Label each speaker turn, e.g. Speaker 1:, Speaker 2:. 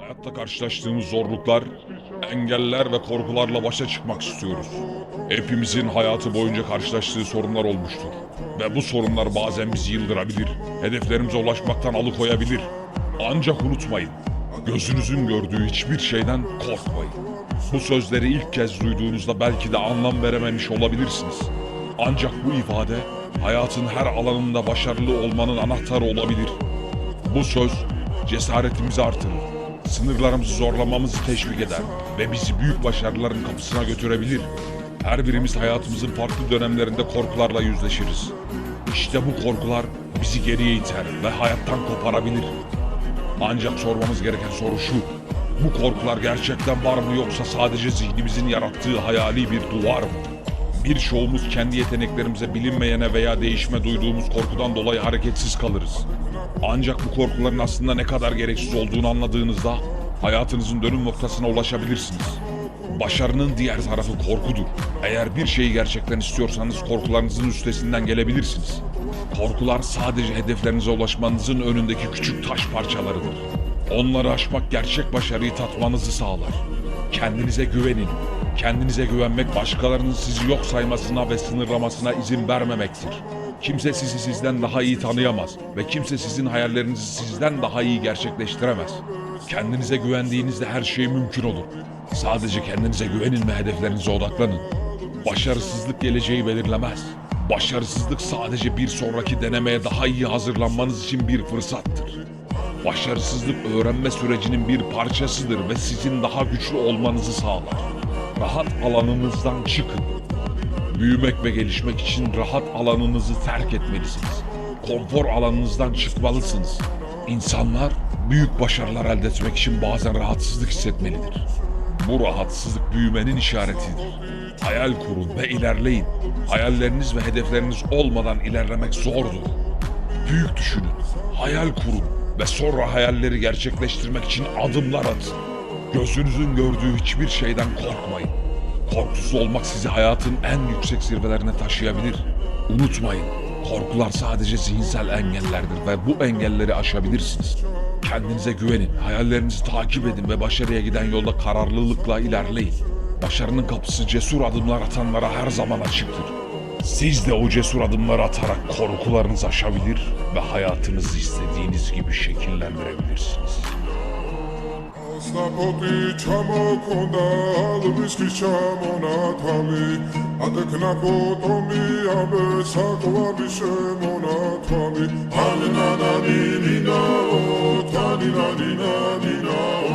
Speaker 1: Hayatta karşılaştığımız zorluklar, engeller ve korkularla başa çıkmak istiyoruz. Hepimizin hayatı boyunca karşılaştığı sorunlar olmuştur. Ve bu sorunlar bazen bizi yıldırabilir, hedeflerimize ulaşmaktan alıkoyabilir. Ancak unutmayın, gözünüzün gördüğü hiçbir şeyden korkmayın. Bu sözleri ilk kez duyduğunuzda belki de anlam verememiş olabilirsiniz. Ancak bu ifade hayatın her alanında başarılı olmanın anahtarı olabilir. Bu söz cesaretimizi artırır, sınırlarımızı zorlamamızı teşvik eder ve bizi büyük başarıların kapısına götürebilir. Her birimiz hayatımızın farklı dönemlerinde korkularla yüzleşiriz. İşte bu korkular bizi geriye iter ve hayattan koparabilir. Ancak sormamız gereken soru şu. Bu korkular gerçekten var mı yoksa sadece zihnimizin yarattığı hayali bir duvar mı? Birçoğumuz kendi yeteneklerimize bilinmeyene veya değişme duyduğumuz korkudan dolayı hareketsiz kalırız. Ancak bu korkuların aslında ne kadar gereksiz olduğunu anladığınızda hayatınızın dönüm noktasına ulaşabilirsiniz. Başarının diğer tarafı korkudur. Eğer bir şeyi gerçekten istiyorsanız korkularınızın üstesinden gelebilirsiniz. Korkular sadece hedeflerinize ulaşmanızın önündeki küçük taş parçalarıdır. Onları aşmak gerçek başarıyı tatmanızı sağlar. Kendinize güvenin. Kendinize güvenmek başkalarının sizi yok saymasına ve sınırlamasına izin vermemektir. Kimse sizi sizden daha iyi tanıyamaz ve kimse sizin hayallerinizi sizden daha iyi gerçekleştiremez. Kendinize güvendiğinizde her şey mümkün olur. Sadece kendinize güvenin ve hedeflerinize odaklanın. Başarısızlık geleceği belirlemez. Başarısızlık sadece bir sonraki denemeye daha iyi hazırlanmanız için bir fırsattır. Başarısızlık öğrenme sürecinin bir parçasıdır ve sizin daha güçlü olmanızı sağlar. Rahat alanınızdan çıkın. Büyümek ve gelişmek için rahat alanınızı terk etmelisiniz. Konfor alanınızdan çıkmalısınız. İnsanlar büyük başarılar elde etmek için bazen rahatsızlık hissetmelidir. Bu rahatsızlık büyümenin işaretidir. Hayal kurun ve ilerleyin. Hayalleriniz ve hedefleriniz olmadan ilerlemek zordur. Büyük düşünün, hayal kurun ve sonra hayalleri gerçekleştirmek için adımlar atın. Gözünüzün gördüğü hiçbir şeyden korkmayın. Korkusuz olmak sizi hayatın en yüksek zirvelerine taşıyabilir. Unutmayın, korkular sadece zihinsel engellerdir ve bu engelleri aşabilirsiniz. Kendinize güvenin, hayallerinizi takip edin ve başarıya giden yolda kararlılıkla ilerleyin. Başarının kapısı cesur adımlar atanlara her zaman açıktır. Siz de o cesur adımları atarak korkularınızı aşabilir ve hayatınızı istediğiniz gibi şekillendirebilirsiniz.
Speaker 2: Snapokli chamo konda lubishki chamo na tali Adekna potomi abe sakova bishemo na tali Alina na ni ni na o, tani na ni na ni na o.